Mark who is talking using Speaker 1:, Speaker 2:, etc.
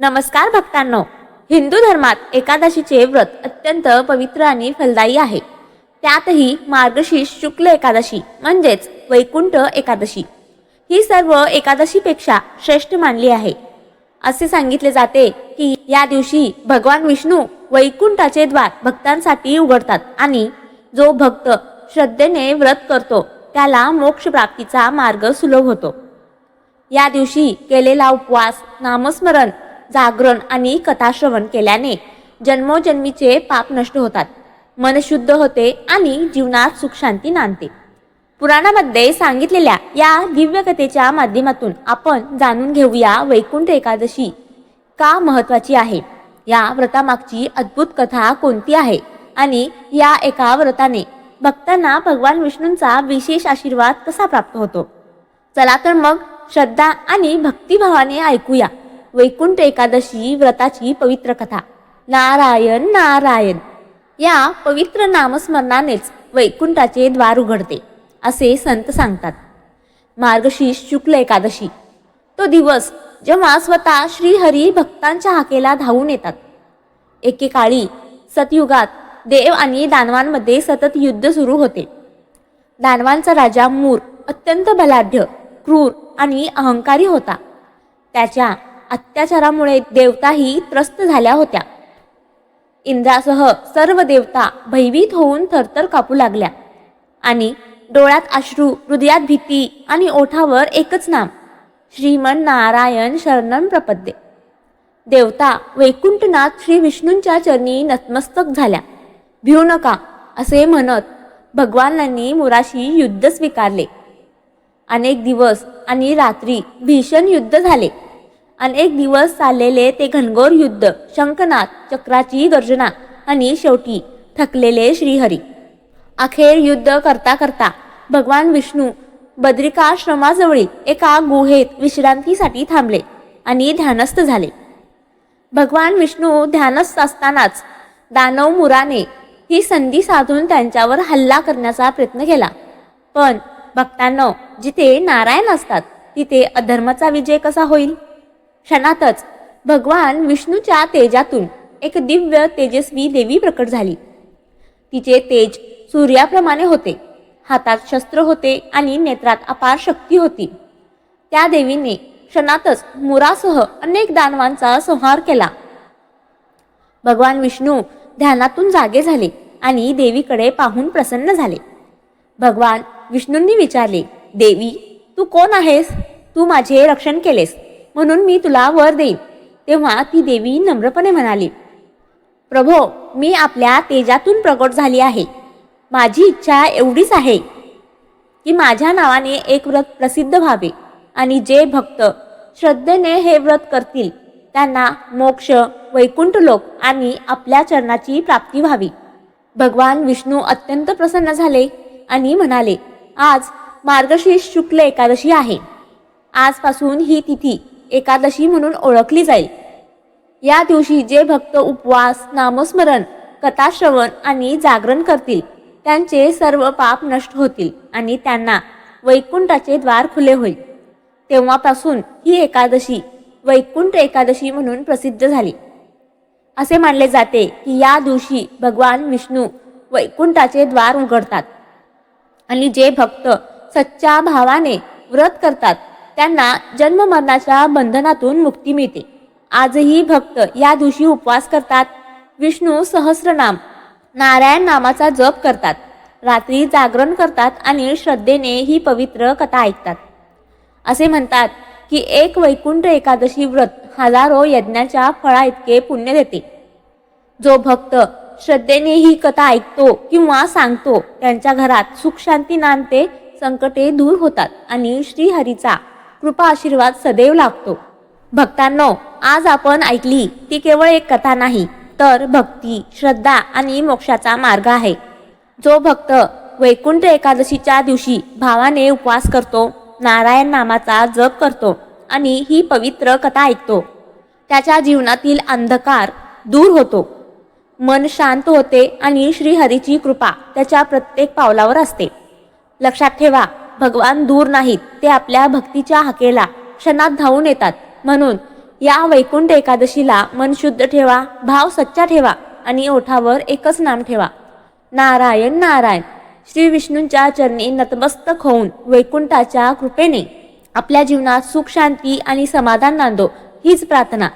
Speaker 1: नमस्कार भक्तांनो. हिंदू धर्मात एकादशीचे व्रत अत्यंत पवित्र आणि फलदायी आहे. त्यातही मार्गशीर्ष शुक्ल एकादशी म्हणजेच वैकुंठ एकादशी ही सर्व एकादशीपेक्षा श्रेष्ठ मानली आहे. असे सांगितले जाते की या दिवशी भगवान विष्णू वैकुंठाचे द्वार भक्तांसाठी उघडतात आणि जो भक्त श्रद्धेने व्रत करतो त्याला मोक्ष प्राप्तीचा मार्ग सुलभ होतो. या दिवशी केलेला उपवास नामस्मरण जागरण आणि कथाश्रवण केल्याने जन्मोजन्मीचे पाप नष्ट होतात. मन शुद्ध होते आणि जीवनात सुखशांती नांदते. पुराणामध्ये सांगितलेल्या या दिव्य कथेच्या माध्यमातून आपण जाणून घेऊया वैकुंठ एकादशी का महत्वाची आहे? या व्रतामागची अद्भुत कथा कोणती आहे? आणि या एका व्रताने भक्तांना भगवान विष्णूंचा विशेष आशीर्वाद कसा प्राप्त होतो? चला तर मग श्रद्धा आणि भक्तिभावाने ऐकूया. वैकुंठ एकादशी व्रताची पवित्र कथा. नारायण नारायण. या पवित्र नामस्मरणानेच वैकुंठाचे द्वार उघडते असे संत सांगतात. मार्गशीर्ष शुक्ल एकादशी. तो दिवस जेव्हा स्वतः श्रीहरी भक्तांच्या हाकेला धावून येतात. एकेकाळी सतयुगात देव आणि दानवांमध्ये सतत युद्ध सुरू होते. दानवांचा राजा मूर अत्यंत बलाढ्य क्रूर आणि अहंकारी होता. त्याच्या अत्याचारामुळे देवताही त्रस्त झाल्या होत्या. इंद्रासह सर्व देवता भयभीत होऊन थरथर कापू लागल्या. आणि डोळ्यात अश्रू हृदयात भीती आणि ओठावर एकच नाम श्रीमन नारायण शरणम प्रपद्ये. देवता वैकुंठनाथ श्री विष्णूंच्या चरणी नतमस्तक झाल्या. भिऊ नका असे म्हणत भगवानांनी मुराशी युद्ध स्वीकारले. अनेक दिवस आणि रात्री भीषण युद्ध झाले. अनेक दिवस चाललेले ते घनघोर युद्ध शंखनाथ चक्राची गर्जना आणि शेवटी थकलेले श्रीहरी. अखेर युद्ध करता करता भगवान विष्णू बद्रिकाश्रमाजवळील एका गुहेत विश्रांतीसाठी थांबले आणि ध्यानस्थ झाले. भगवान विष्णू ध्यानस्थ असतानाच दानव मुराने ही संधी साधून त्यांच्यावर हल्ला करण्याचा प्रयत्न केला. पण भक्तांनो जिथे नारायण असतात तिथे अधर्माचा विजय कसा होईल? क्षणातच भगवान विष्णूच्या तेजातून एक दिव्य तेजस्वी देवी प्रकट झाली. तिचे तेज सूर्याप्रमाणे होते. हातात शस्त्र होते आणि नेत्रात अपार शक्ती होती. त्या देवीने क्षणातच मुरासह अनेक दानवांचा संहार केला. भगवान विष्णू ध्यानातून जागे झाले आणि देवीकडे पाहून प्रसन्न झाले. भगवान विष्णूंनी विचारले देवी तू कोण आहेस? तू माझे रक्षण केलेस. म्हणून मी तुला वर देईन. तेव्हा ती देवी नम्रपणे म्हणाली प्रभो मी आपल्या तेजातून प्रकट झाली आहे. माझी इच्छा एवढीच आहे की माझ्या नावाने एक व्रत प्रसिद्ध व्हावे आणि जे भक्त श्रद्धेने हे व्रत करतील त्यांना मोक्ष वैकुंठ लोक आणि आपल्या चरणाची प्राप्ती व्हावी. भगवान विष्णू अत्यंत प्रसन्न झाले आणि म्हणाले आज मार्गशीर्ष शुक्ल एकादशी आहे. आजपासून ही तिथी एकादशी म्हणून ओळखली जाईल. या दिवशी जे भक्त उपवास नामस्मरण कथाश्रवण आणि जागरण करतील त्यांचे सर्व पाप नष्ट होतील आणि त्यांना वैकुंठाचे द्वार खुले होईल. तेव्हापासून ही एकादशी वैकुंठ एकादशी म्हणून प्रसिद्ध झाली. असे मानले जाते की या दिवशी भगवान विष्णू वैकुंठाचे द्वार उघडतात आणि जे भक्त सच्च्या भावाने व्रत करतात त्यांना जन्म मरणाच्या बंधनातून मुक्ती मिळते. आजही भक्त या दिवशी उपवास करतात. विष्णू सहस्रनाम नारायण नामाचा जप करतात. रात्री जागरण करतात आणि श्रद्धेने ही पवित्र कथा ऐकतात. असे म्हणतात की एक वैकुंठ एकादशी व्रत हजारो यज्ञाच्या फळा इतके पुण्य देते. जो भक्त श्रद्धेने ही कथा ऐकतो किंवा सांगतो त्यांच्या घरात सुख शांती नांदते संकटे दूर होतात आणि श्रीहरीचा कृपा आशीर्वाद सदैव लागतो भक्तांनो आज आपण ऐकली ती केवळ एक कथा नाही तर भक्ती श्रद्धा आणि मोक्षाचा मार्ग आहे. जो भक्त वैकुंठ एकादशीच्या दिवशी भावाने उपवास करतो नारायण नामाचा जप करतो आणि ही पवित्र कथा ऐकतो. त्याच्या जीवनातील अंधकार दूर होतो. मन शांत होते आणि श्रीहरीची कृपा त्याच्या प्रत्येक पावलावर असते. लक्षात ठेवा भगवान दूर नाहीत ते आपल्या भक्तीच्या हाकेला क्षणात धावून येतात. म्हणून या वैकुंठ एकादशीला मन शुद्ध ठेवा भाव सच्चा ठेवा आणि ओठावर एकच नाम ठेवा. नारायण नारायण. श्री विष्णूंच्या चरणी नतमस्तक होऊन वैकुंठाच्या कृपेने आपल्या जीवनात सुख शांती आणि समाधान नांदो हीच प्रार्थना.